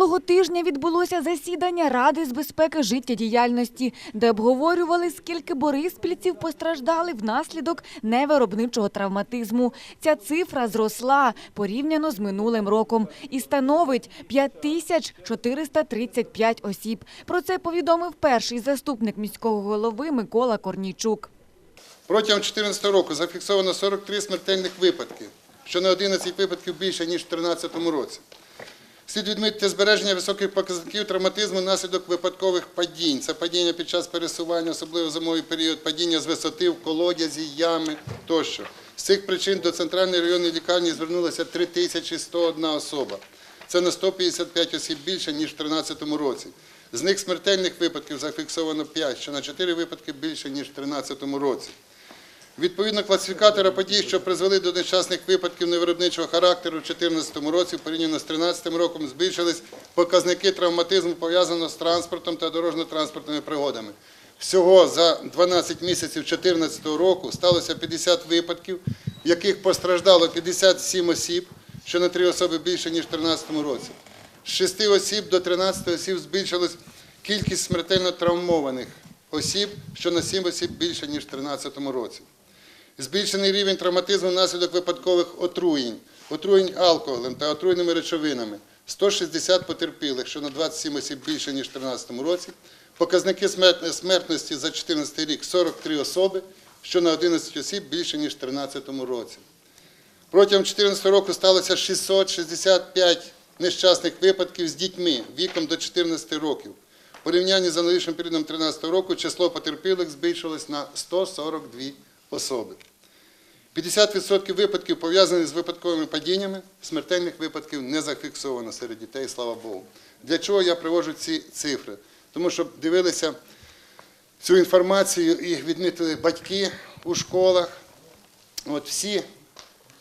Минулого тижня відбулося засідання Ради з безпеки життєдіяльності, де обговорювали, скільки бориспільців постраждали внаслідок невиробничого травматизму. Ця цифра зросла порівняно з минулим роком і становить 5435 осіб. Про це повідомив перший заступник міського голови Микола Корнійчук. Протягом 2014 року зафіксовано 43 смертельних випадки, що на 11 випадків більше, ніж в 2013 році. Слід відмітити збереження високих показників травматизму внаслідок випадкових падінь. Це падіння під час пересування, особливо зимовий період, падіння з висоти в колодязі, ями тощо. З цих причин до центральної районної лікарні звернулося 3101 особа. Це на 155 осіб більше, ніж в 2013 році. З них смертельних випадків зафіксовано 5, що на 4 випадки більше, ніж в 2013 році. Відповідно класифікатора подій, що призвели до нещасних випадків невиробничого характеру в 2014 році, порівняно з 2013 роком, збільшились показники травматизму, пов'язаного з транспортом та дорожньо-транспортними пригодами. Всього за 12 місяців 2014 року сталося 50 випадків, в яких постраждало 57 осіб, що на 3 особи більше, ніж в 2013 році. З 6 осіб до 13 осіб збільшилась кількість смертельно травмованих осіб, що на 7 осіб більше, ніж в 2013 році. Збільшений рівень травматизму внаслідок випадкових отруєнь, отруєнь алкоголем та отруйними речовинами. 160 потерпілих, що на 27 осіб більше, ніж в 2013 році. Показники смертності за 2014 рік 43 особи, що на 11 осіб більше, ніж в 2013 році. Протягом 2014 року сталося 665 нещасних випадків з дітьми віком до 14 років. В порівнянні з аналогічним періодом 2013 року число потерпілих збільшилось на 142 особи. 50% випадків пов'язаних з випадковими падіннями, смертельних випадків не зафіксовано серед дітей, слава Богу. Для чого я привожу ці цифри? Тому що дивилися цю інформацію і відмітили батьки у школах. От всі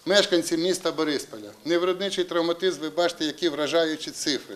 мешканці міста Борисполя. Невиробничий травматизм, ви бачите, які вражаючі цифри.